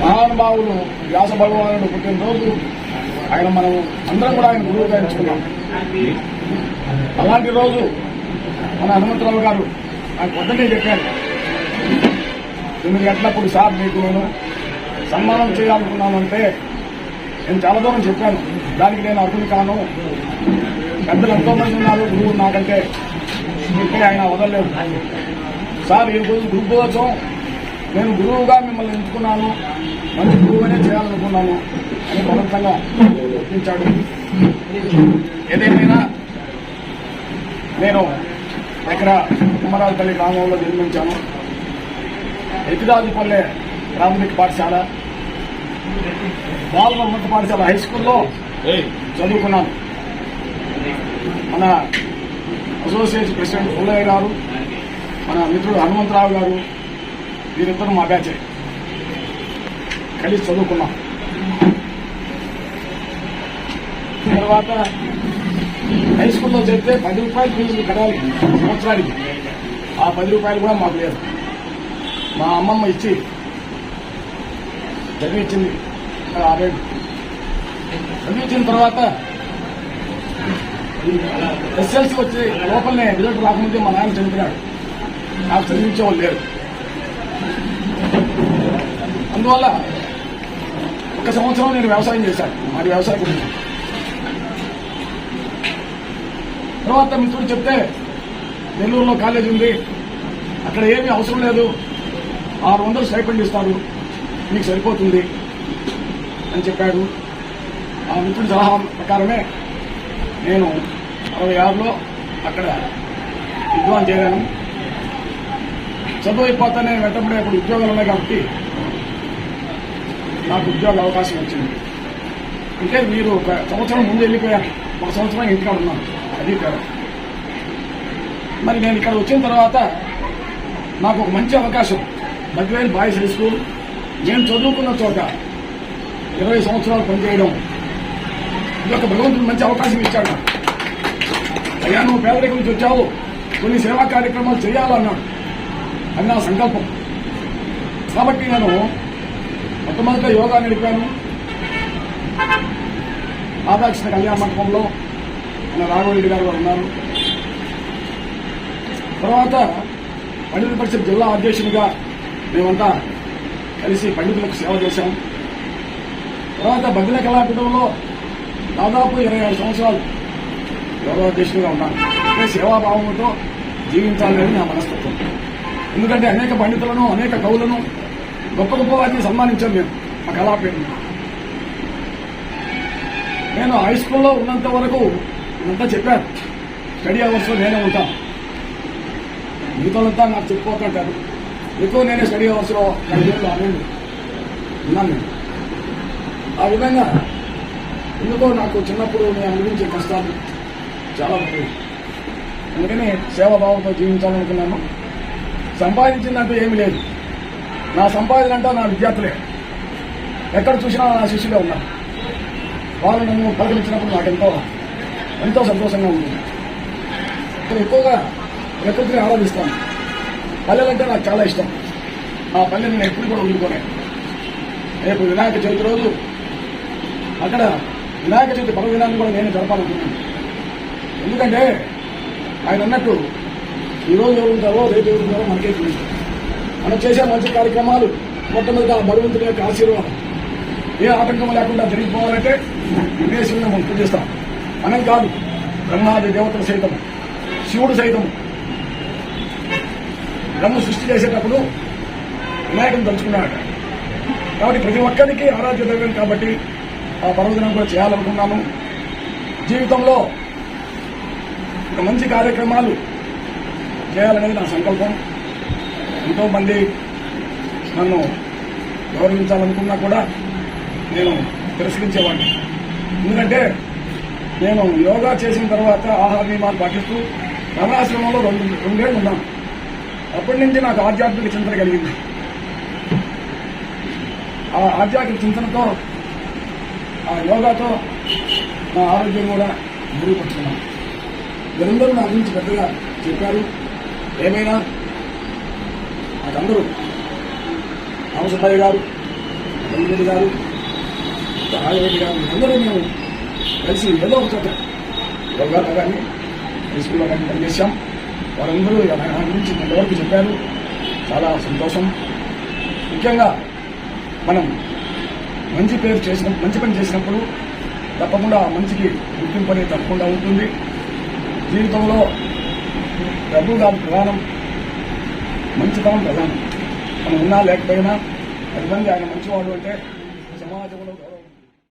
మహానుభావులు వ్యాస భగవానుడు పుట్టినరోజు ఆయన మనం అందరం కూడా ఆయన గురువుగా ఎంచుకున్నాం. అలాంటి రోజు మన హనుమంతరావు గారు ఆయన పొద్దునే చెప్పారు. తొమ్మిది గంటలప్పుడు సార్ మీకు నేను సన్మానం చేయాలనుకున్నానంటే నేను చాలా దూరం చెప్పాను. దానికి నేను అర్హులు కాను. పెద్దలు ఎంతో మంది ఉన్నారు గురువు నాకంటే చెప్పి ఆయన వదలలేదు. సార్ ఈరోజు రోజు గురు నేను గురువుగా మిమ్మల్ని ఎంచుకున్నాను. మంచి గురువునే చేయాలనుకున్నాను అని బలవంతంగా ఒప్పించాడు ఏదేమైనా నేను ఇక్కడ కుమ్మరాజపల్లి గ్రామంలో జన్మించాను. ఎతిరాజుపల్లె ప్రాథమిక పాఠశాల బాలల ఉన్నత పాఠశాల హై స్కూల్లో చదువుకున్నాను. మన అసోసియేషన్ ప్రెసిడెంట్ పుల్లయ్య గారు మన మిత్రుడు హనుమంతరావు గారు వీరిద్దరు మా బ్యాచ్ కలిసి చదువుకున్నాం. తర్వాత హై స్కూల్లో చేరితే పది రూపాయలు ఫీజులు కట్టాలి సంవత్సరానికి. ఆ పది రూపాయలు కూడా మాకు లేదు. మా అమ్మమ్మ ఇచ్చి చదివించింది. యాభై చదివించిన తర్వాత ఎస్ఎల్సీ వచ్చి లోపలనే రిజల్ట్ రాకముందే మా నాన్న చనిపోయాడు. నాకు చదివించేవాళ్ళు లేరు. అందువల్ల ఒక సంవత్సరం నేను వ్యవసాయం చేశాను. మాది వ్యవసాయ కుటుంబం. తర్వాత మిత్రుడు చెప్తే నెల్లూరులో కాలేజ్ ఉంది. అక్కడ ఏమీ అవసరం లేదు. ఆరు వందలు స్టైపెండ్ ఇస్తారు. మీకు సరిపోతుంది అని చెప్పాడు. ఆ మిత్రుడి సలహా ప్రకారమే నేను అరవై ఆరులో అక్కడ విద్వాన్ చేరాను. చదువు అయిపోతానే వెంటబడే అప్పుడు ఉద్యోగాలు ఉన్నాయి కాబట్టి నాకు ఉద్యోగ అవకాశం వచ్చింది. అంటే మీరు ఒక సంవత్సరం ముందు వెళ్ళిపోయారు. ఒక సంవత్సరం ఇంటికాడ ఉన్నాను అది కాదు మరి నేను ఇక్కడ వచ్చిన తర్వాత నాకు ఒక మంచి అవకాశం. Badvel boys high school. నేను చదువుకున్న చోట ఇరవై సంవత్సరాలు పనిచేయడం. ఇది ఒక భగవంతుడు మంచి అవకాశం ఇచ్చాడు అయ్యా నువ్వు పేదరిక నుంచి వచ్చావు. కొన్ని సేవా కార్యక్రమాలు చేయాలన్నాడు. అది నా సంకల్పం. కాబట్టి నేను మొట్టమొదట యోగా నడిపాను రాధాకృష్ణ కళ్యాణ మండపంలో మన రాఘవరెడ్డి గారు ఉన్నారు. తర్వాత పండిత పరిషత్ జిల్లా అధ్యక్షునిగా మేమంతా కలిసి పండితులకు సేవ చేశాం. తర్వాత బద్దిల కళాపీఠంలో దాదాపు ఇరవై ఐదు సంవత్సరాలు గౌరవాధ్యక్షునిగా ఉన్నాను అంటే సేవాభావంతో జీవించాలని నా మనస్తత్వం. ఎందుకంటే అనేక పండితులను అనేక కవులను గొప్ప గొప్ప వాటిని సన్మానించాం మేము. ఆ కళాపీఠం. నేను హై స్కూల్లో ఉన్నంత వరకు ఇదంతా చెప్పాను. స్టడీ అవర్స్లో నేనే ఉంటాను. మిగతాదంతా నాకు చెప్పుకోకుంటారు. ఎక్కువ నేనే స్టడీ అవర్స్లో ఐదేళ్ళు ఆరేళ్ళు ఉన్నాను నేను. ఆ విధంగా ఎందుకో నాకు చిన్నప్పుడు నేను అనుభవించే కష్టాలు చాలా ఉంటాయి అందుకని సేవాభావంతో జీవించాలనుకున్నాను. సంపాదించినట్టు ఏమీ లేదు. నా సంపాదన అంటే నా విద్యార్థులే. ఎక్కడ చూసినా నా శిష్యులే ఉన్నారు. వాళ్ళు నన్ను పలకరించినప్పుడు నాకు ఎంతో ఎంతో సంతోషంగా ఉంటుంది నేను ఎక్కువగా ప్రకృతిని ఆరాధిస్తాను. పల్లెలంటే నాకు చాలా ఇష్టం. ఆ పల్లె నేను ఎప్పుడు కూడా వదులుకోనే రేపు వినాయక చవితి రోజు అక్కడ వినాయక చవితి పర్వదినాన్ని కూడా నేను జరపాలనుకున్నాను ఎందుకంటే ఆయన అన్నట్టు ఈ రోజు ఎవరు రేపు ఎవరుంటారో మనకే తెలుస్తుంది మనం చేసే మంచి కార్యక్రమాలు మొట్టమొదటి ఆ భగవంతుని యొక్క ఆశీర్వాదం. ఏ ఆటంకం లేకుండా జరిగిపోవాలంటే విదేశంలో మనం పూజిస్తాం మనం కాదు బ్రహ్మాది దేవతలు సైతం శివుడు సైతం. బ్రహ్మ సృష్టి చేసేటప్పుడు వినాయకం తలుచుకున్నాడు. కాబట్టి ప్రతి ఒక్కరికి ఆరాధ్య దైవం కాబట్టి ఆ పర్వదినం కూడా చేయాలనుకున్నాను. జీవితంలో మంచి కార్యక్రమాలు చేయాలనేది నా సంకల్పం. ఎంతో మళ్ళీ నన్ను గౌరవించాలనుకున్నా కూడా నేను తిరస్కరించేవాడిని. ఎందుకంటే నేను యోగా చేసిన తర్వాత ఆహార నియమాలు పాటిస్తూ రమణాశ్రమంలో రెండు రెండేళ్ళు ఉన్నాను. అప్పటి నుంచి నాకు ఆధ్యాత్మిక చింతన కలిగింది. ఆ ఆధ్యాత్మిక చింతనతో ఆ యోగాతో నా ఆరోగ్యం కూడా మెరుగుపరుచుకున్నాను. వీరందరూ నా గురించి పెద్దగా చెప్పారు. ఏమైనా నాకందరూ రామసుబ్బయ్య గారు వెంకరెడ్డి గారు రాజరెడ్డి గారు అందరూ మేము కలిసి ఏదో ఒక చోట యోగాలో కానీ హై కానీ పనిచేసాం వారందరూ ఆయన గురించి కొంతవరకు చెప్పారు. చాలా సంతోషం. ముఖ్యంగా మనం మంచి పేరు చేసిన మంచి పని చేసినప్పుడు తప్పకుండా మంచికి గుర్తింపు అనేది తప్పకుండా ఉంటుంది. జీవితంలో డబ్బు కాదు ప్రధానం. మంచితనం ప్రధానం మనం ఉన్నా లేకపోయినా పది మంది ఆయన మంచివాడు అంటే సమాజంలో